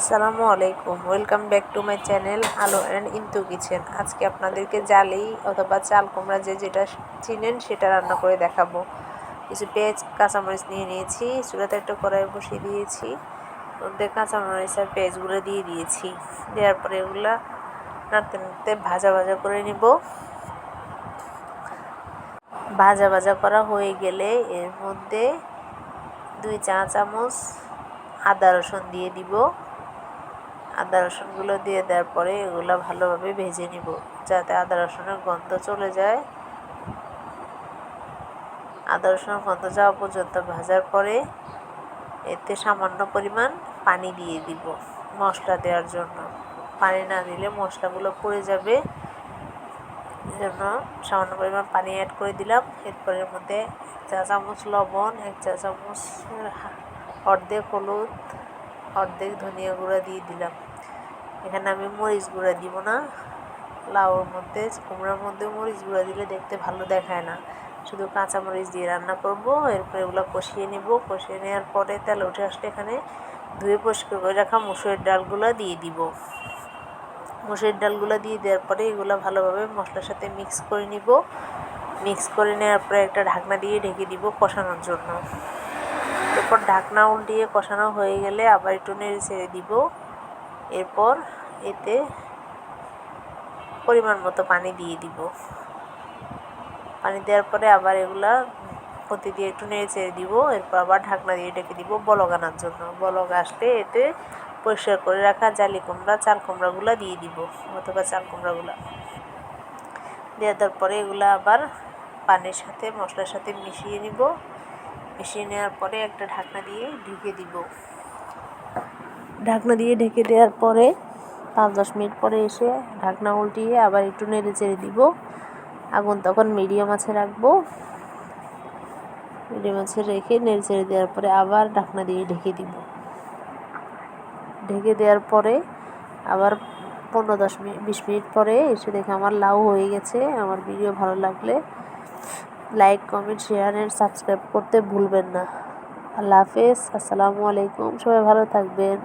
আসসালামু আলাইকুম। Welcome back to my channel Alo and Intu kitchen আজকে আপনাদেরকে জালি অথবা চাল কুমড়া যে যেটা চিনেন সেটা রান্না করে দেখাবো। কিছু পেঁয়াজ, কাঁচামরিচ নিয়ে নিয়েছি, চুলাতে একটা কড়াই বসিয়ে দিয়েছি। মধ্যে কাঁচামরিচ আর পেঁয়াজগুলো দিয়ে দিয়েছি। দেওয়ার পরে এগুলা নাড়তে নাড়তে ভাজা ভাজা করে নিব। ভাজা ভাজা করা হয়ে গেলে এর মধ্যে দুই চা চামচ আদা রসুন দিয়ে দিব। আদা রসুনগুলো দিয়ে দেওয়ার পরে এগুলো ভালোভাবে ভেজে নিব, যাতে আদা রসুনের গন্ধ চলে যায়। আদা রসুনের গন্ধ যাওয়া পর্যন্ত ভাজার পরে এতে সামান্য পরিমাণ পানি দিয়ে দিব মশলা দেওয়ার জন্য। পানি না দিলে মশলাগুলো পড়ে যাবে। জন্য সামান্য পরিমাণ পানি অ্যাড করে দিলাম। এরপর এর মধ্যে এক চা চামচ লবণ, এক চা চামচ অর্ধেক হলুদ, অর্ধেক ধনিয়া গুঁড়া দিয়ে দিলাম। এখানে আমি মরিচ গুঁড়া দিব না। লাউর মধ্যে, কুমড়ার মধ্যে মরিচ গুঁড়া দিলে দেখতে ভালো দেখায় না। শুধু কাঁচা মরিচ দিয়ে রান্না করব, এরপরে এগুলো কষিয়ে নেব। কষিয়ে নেওয়ার পরে তেল উঠে আসলে এখানে ধুয়ে পরিষ্কার করে রাখা মুসুরের ডালগুলো দিয়ে দিব। মুসুরের ডালগুলো দিয়ে দেওয়ার পরে এগুলো ভালোভাবে মশলার সাথে মিক্স করে নিব। মিক্স করে নেওয়ার পরে একটা ঢাকনা দিয়ে ঢেকে দিব কষানোর জন্য। এরপর ঢাকনা উল্টিয়ে কষানো হয়ে গেলে আবার একটু নেড়ে ছেড়ে দিব। এরপর এতে পরিমাণ মতো পানি দিয়ে দিব। পানি দেওয়ার পরে আবার এগুলা প্রতি দিয়ে একটু নেড়ে ছেড়ে দিব, এরপর আবার ঢাকনা দিয়ে ডেকে দিব বলক আনার জন্য। বলক আসলে এতে পরিষ্কার করে রাখা জালি কুমড়া, চাল কুমড়াগুলো দিয়ে দিব, অথবা চাল কুমড়াগুলো। দেওয়া দেওয়ার পরে এগুলো আবার পানির সাথে, মশলার সাথে মিশিয়ে নিব। মিশিয়ে নেওয়ার পরে একটা ঢাকনা দিয়ে ঢেকে দিব। ঢাকনা দিয়ে ঢেকে দেওয়ার পরে পাঁচ দশ মিনিট পরে এসে ঢাকনা উল্টিয়ে আবার একটু নেড়ে চেড়ে দিব। আগুন তখন মিডিয়াম আছে রাখব। মিডিয়াম আছে রেখে নেড়ে চেড়ে দেওয়ার পরে আবার ঢাকনা দিয়ে ঢেকে দিব। ঢেকে দেওয়ার পরে আবার পনেরো দশ মিনিট বিশ মিনিট পরে এসে দেখে আমার লাউ হয়ে গেছে। আমার ভিডিও ভালো লাগলে like, comment, share and subscribe করতে ভুলবেন না। আল্লাহ হাফেজ। আসসালামু আলাইকুম। সবাই ভালো থাকবেন।